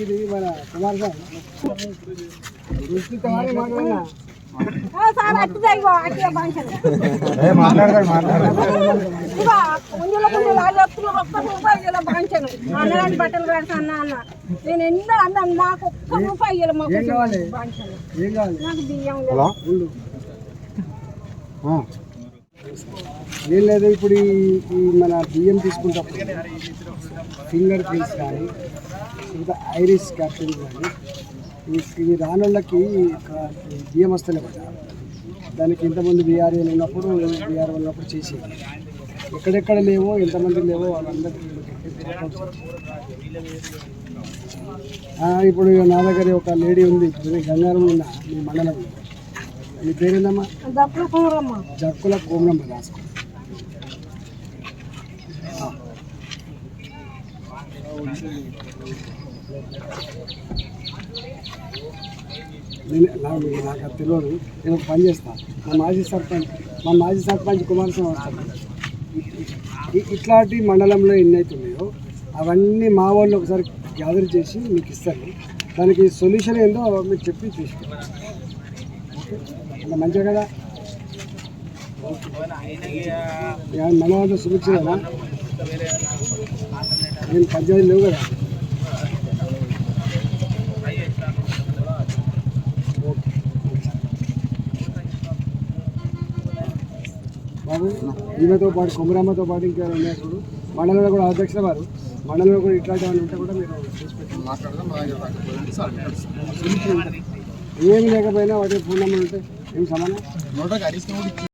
ఇది మన మాట్లాడినా సార్ మాట్లాడతాడు మాట్లాడతాడు అన్నగాని బట్టలు పెడతాను అన్న నేను ఎన్నో అన్నాను నాకు ఒక్క రూపాయి ఇయ్యలే మాకు నాకు బియ్యం. ఏం లేదు ఇప్పుడు ఈ మన బియ్యం తీసుకుంటప్పుడు ఫింగర్ ప్రింట్స్ కానీ ఇంకా ఐరిస్ క్యాప్షన్ కానీ ఈ- ఇవి రానుళ్ళకి బియ్యం వస్తలే కదా. దానికి ఇంతమంది బీఆర్ఏ ఉన్నప్పుడు బీఆర్ఏ ఉన్నప్పుడు చేసేది. ఎక్కడెక్కడ లేవో ఎంతమంది లేవో వాళ్ళందరికీ ఇప్పుడు నా దగ్గర ఒక లేడీ ఉంది గంగారం ఉన్న మీ మండలం. మీ పేరేందమ్మా దప్పులు కుమరమ్మ జక్కుల కోమరమ్మ రాసుకో. నేను నాకు తెలియదు. నేను ఒక పని చేస్తాను మా మాజీ సర్పంచ్ మా మాజీ సర్పంచ్ కుమారస్వామి వస్తాడు. ఇ- ఇట్లాంటి మండలంలో ఎన్ని అవుతున్నాయో అవన్నీ మా వాళ్ళు ఒకసారి గ్యాదర్ చేసి మీకు ఇస్తారు. దానికి సొల్యూషన్ ఏందో మీకు చెప్పి తీసుకుంటాం మంచిగా కదా యా, మన వాళ్ళు సుభిక్ష కదా నేను పంచాయతీ లేవు కదా. బాబు ఈమెతో పాటు కొమరమ్మతో పాటు ఇంకా ఉన్నాయి చూడు? మండలంలో కూడా అధ్యక్షుల వారు. మండలంలో కూడా ఇట్లాంటి వాళ్ళు ఉంటే కూడా మీరు చేసి పెట్టండి. ఏమి లేకపోయినా వాటి ఫోన్ నెంబర్ ఉంటే ఏం సమానం